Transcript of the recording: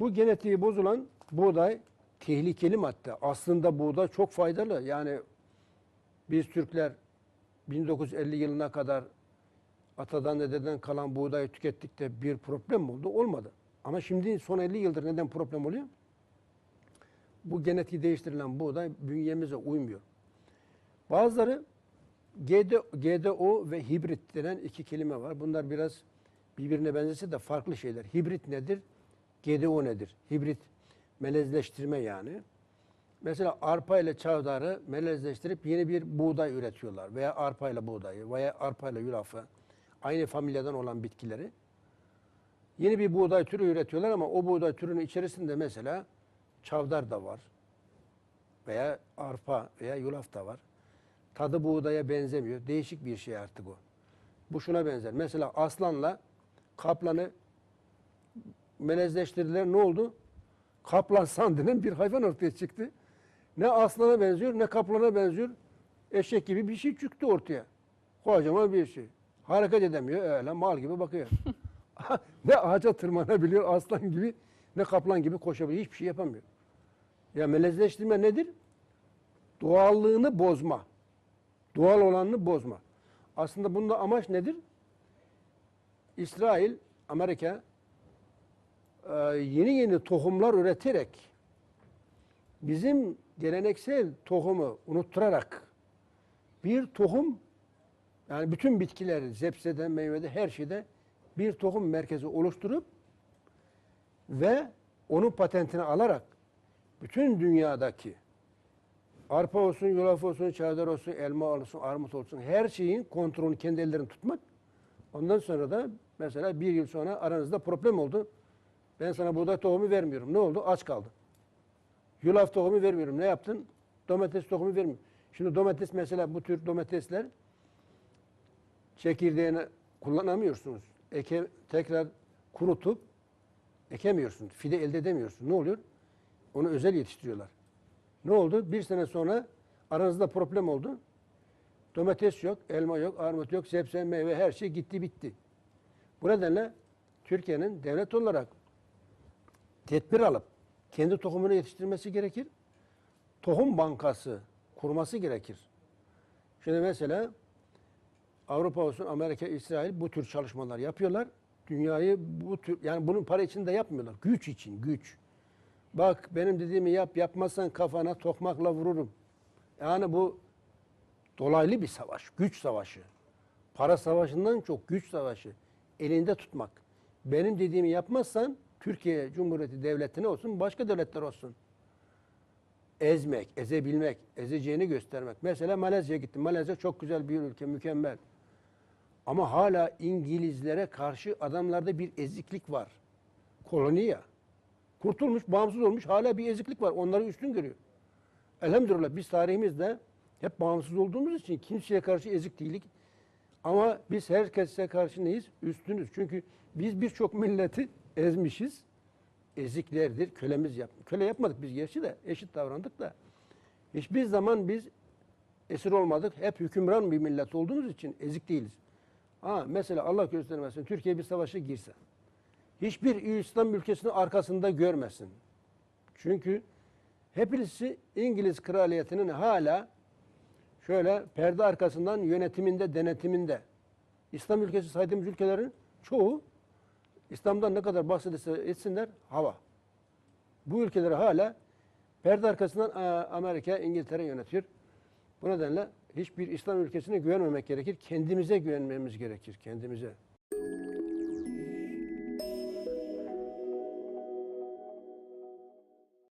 Bu genetiği bozulan buğday tehlikeli madde. Aslında buğday çok faydalı. Yani biz Türkler 1950 yılına kadar atadan dededen kalan buğdayı tükettik de bir problem mi oldu? Olmadı. Ama şimdi son 50 yıldır neden problem oluyor? Bu genetiği değiştirilen buğday bünyemize uymuyor. Bazıları GDO, ve hibrit denen iki kelime var. Bunlar biraz birbirine benzese de farklı şeyler. Hibrit nedir? GDO nedir? Hibrit melezleştirme yani. Mesela arpa ile çavdarı melezleştirip yeni bir buğday üretiyorlar. Veya arpa ile buğdayı veya arpa ile yulafı. Aynı familyadan olan bitkileri. Yeni bir buğday türü üretiyorlar ama o buğday türünün içerisinde mesela çavdar da var. Veya arpa veya yulaf da var. Tadı buğdaya benzemiyor. Değişik bir şey artık o. Bu şuna benzer. Mesela aslanla kaplanı melezleştirdiler. Ne oldu? Kaplan sandının bir hayvan ortaya çıktı. Ne aslana benziyor ne kaplana benziyor. Eşek gibi bir şey çıktı ortaya. Kocaman bir şey. Hareket edemiyor. Öyle mal gibi bakıyor. ne ağaca tırmanabiliyor aslan gibi ne kaplan gibi koşabiliyor. Hiçbir şey yapamıyor. Ya melezleştirme nedir? Doğallığını bozma. Doğal olanını bozma. Aslında bunda amaç nedir? İsrail, Amerika yeni yeni tohumlar üreterek bizim geleneksel tohumu unutturarak bir tohum yani bütün bitkiler, zepsede, meyvede, her şeyde bir tohum merkezi oluşturup ve onun patentini alarak bütün dünyadaki arpa olsun, yulaf olsun, çavdar olsun, elma olsun, armut olsun her şeyin kontrolünü kendi ellerinde tutmak. Ondan sonra da mesela bir yıl sonra aranızda problem oldu. Ben sana buğday tohumu vermiyorum. Ne oldu? Aç kaldın. Yulaf tohumu vermiyorum. Ne yaptın? Domates tohumu vermiyorum. Şimdi domates mesela bu tür domatesler çekirdeğini kullanamıyorsunuz. Eke, tekrar kurutup ekemiyorsun. Fide elde edemiyorsun. Ne oluyor? Onu özel yetiştiriyorlar. Ne oldu? Bir sene sonra aranızda problem oldu. Domates yok, elma yok, armut yok, sebze, meyve her şey gitti bitti. Bu nedenle Türkiye'nin devlet olarak tedbir alıp kendi tohumunu yetiştirmesi gerekir. Tohum bankası kurması gerekir. Şimdi mesela Avrupa olsun, Amerika, İsrail bu tür çalışmalar yapıyorlar. Dünyayı bu tür yani bunun para için de yapmıyorlar. Güç için, güç. Bak benim dediğimi yap, yapmazsan kafana tokmakla vururum. Yani bu dolaylı bir savaş, güç savaşı. Para savaşından çok güç savaşı. Elinde tutmak. Benim dediğimi yapmazsan Türkiye Cumhuriyeti Devleti'ne olsun, başka devletler olsun. Ezmek, ezebilmek, ezeceğini göstermek. Mesela Malezya'ya gittim. Malezya çok güzel bir ülke, mükemmel. Ama hala İngilizlere karşı adamlarda bir eziklik var. Koloni ya. Kurtulmuş, bağımsız olmuş hala bir eziklik var. Onları üstün görüyor. Elhamdülillah biz tarihimizde hep bağımsız olduğumuz için kimseye karşı ezik değilik. Ama biz herkese karşı neyiz? Üstünüz. Çünkü biz birçok milleti ezmişiz. Eziklerdir, kölemiz yap. Köle yapmadık biz gerçi de eşit davrandık da. Hiçbir zaman biz esir olmadık. Hep hükümran bir millet olduğumuz için ezik değiliz. Ha, mesela Allah göstermesin Türkiye bir savaşa girse. Hiçbir İslam ülkesini arkasında görmesin. Çünkü hepsi İngiliz kraliyetinin hala şöyle perde arkasından yönetiminde, denetiminde. İslam ülkesi saydığımız ülkelerin çoğu İslam'dan ne kadar bahsederse etsinler hava. Bu ülkeleri hala perde arkasından aa, Amerika, İngiltere yönetiyor. Bu nedenle hiçbir İslam ülkesine güvenmemek gerekir. Kendimize güvenmemiz gerekir. Kendimize.